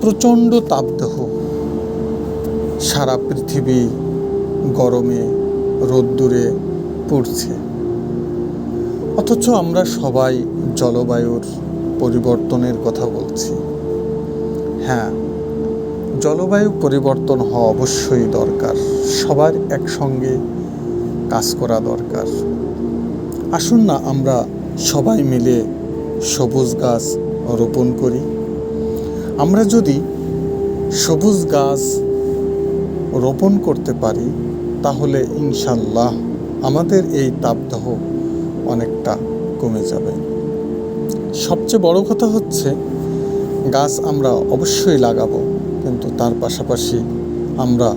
প্রচণ্ড তাপদেহ। সারা পৃথিবী গরমে, রোদ্দুরে পড়ছে। অথচ আমরা সবাই জলবায়ুর পরিবর্তনের কথা বলছি। হ্যাঁ জলবায়ু পরিবর্তন হওয়া অবশ্যই দরকার। সবার একসঙ্গে কাজ করা দরকার। আসুন না আমরা সবাই মিলে সবুজ গাছ রোপণ করি। আমরা যদি সবুজ গাছ রোপণ করতে পারি, তাহলে ইনশাল্লাহ আমাদের এই তাপদাহ অনেকটা কমে যাবে। সবচেয়ে বড় কথা হচ্ছে, গাছ আমরা অবশ্যই লাগাবো, কিন্তু তার পাশাপাশি আমরা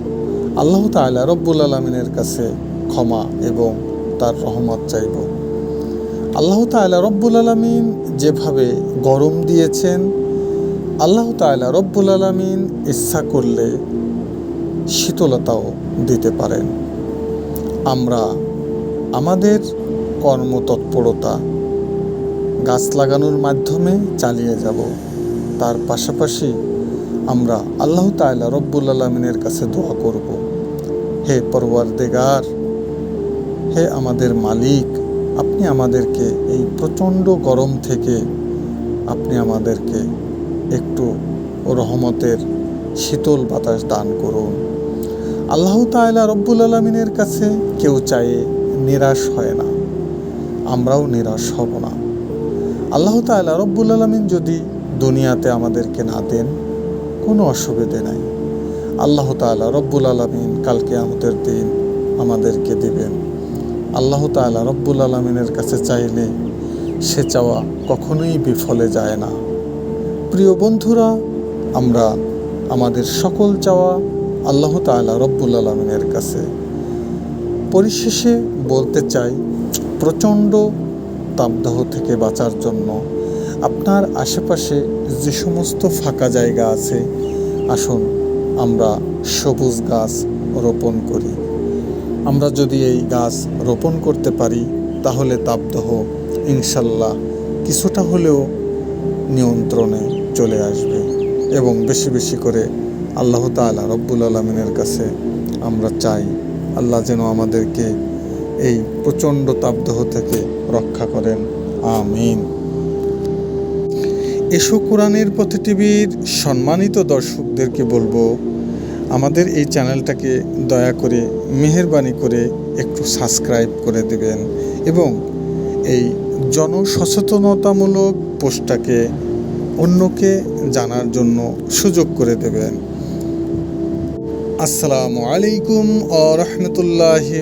আল্লাহ তাআলা রব্বুল আলমিনের কাছে ক্ষমা এবং তার রহমত চাইব। আল্লাহ তাআলা রব্বুল আলমিন যেভাবে গরম দিয়েছেন আল্লাহ তাআলা রব্বুল আলমিন ইচ্ছা করলে শীতলতাও দিতে পারেন। আমরা আমাদের কর্মতৎপরতা গাছ লাগানোর মাধ্যমে চালিয়ে যাব। তার পাশাপাশি আমরা আল্লাহ তাআলা রব্বুল আলমিনের কাছে দোয়া করব। হে পরওয়ারদেগার, হে আমাদের মালিক, আপনি আমাদেরকে এই প্রচণ্ড গরম থেকে আপনি আমাদেরকে একটু রহমতের শীতল বাতাস দান করুন। আল্লাহ তাআলা রব্বুল আলমিনের কাছে কেউ চায়ে নিরাশ হয় না। আমরাও নিরাশ হব না। আল্লাহ তাআলা রব্বুল আলমিন যদি দুনিয়াতে আমাদেরকে না দেন, কোনো অসুবিধে নাই। আল্লাহ তাআলা রব্বুল আলমিন কালকে আমাদের দিন আমাদেরকে দিবেন। আল্লাহ তাআলা রব্বুল আলমিনের কাছে চাইলে সে চাওয়া কখনোই বিফলে যায় না। প্রিয় বন্ধুরা, আমরা আমাদের সকল চাওয়া আল্লাহ তাআলা রব্বুল আলমিনের কাছে। পরিশেষে বলতে চাই, প্রচণ্ড তাপদাহ থেকে বাঁচার জন্য আপনার আশেপাশে যে সমস্ত ফাঁকা জায়গা আছে, আসুন আমরা সবুজ গাছ রোপণ করি। আমরা যদি এই গাছ রোপণ করতে পারি, তাহলে তাপদাহ ইনশাল্লাহ কিছুটা হলেও নিয়ন্ত্রণে চলে আসবে এবং বেশি বেশি করে আল্লাহ তাআলা রব্বুল আলমিনের কাছে আমরা চাই আল্লাহ যেন আমাদেরকে এই প্রচণ্ড তাপদাহ থেকে রক্ষা করেন। আমিন। এসো কোরআনের পথে টিভির সম্মানিত দর্শকদেরকে বলব, আমাদের এই চ্যানেলটাকে দয়া করে, মেহেরবানি করে একটু সাবস্ক্রাইব করে দেবেন এবং এই জনসচেতনতামূলক পোস্টটাকে অন্যকে জানার জন্য সুযোগ করে দেবেন। আসসালামু আলাইকুম ও রহমতুল্লাহি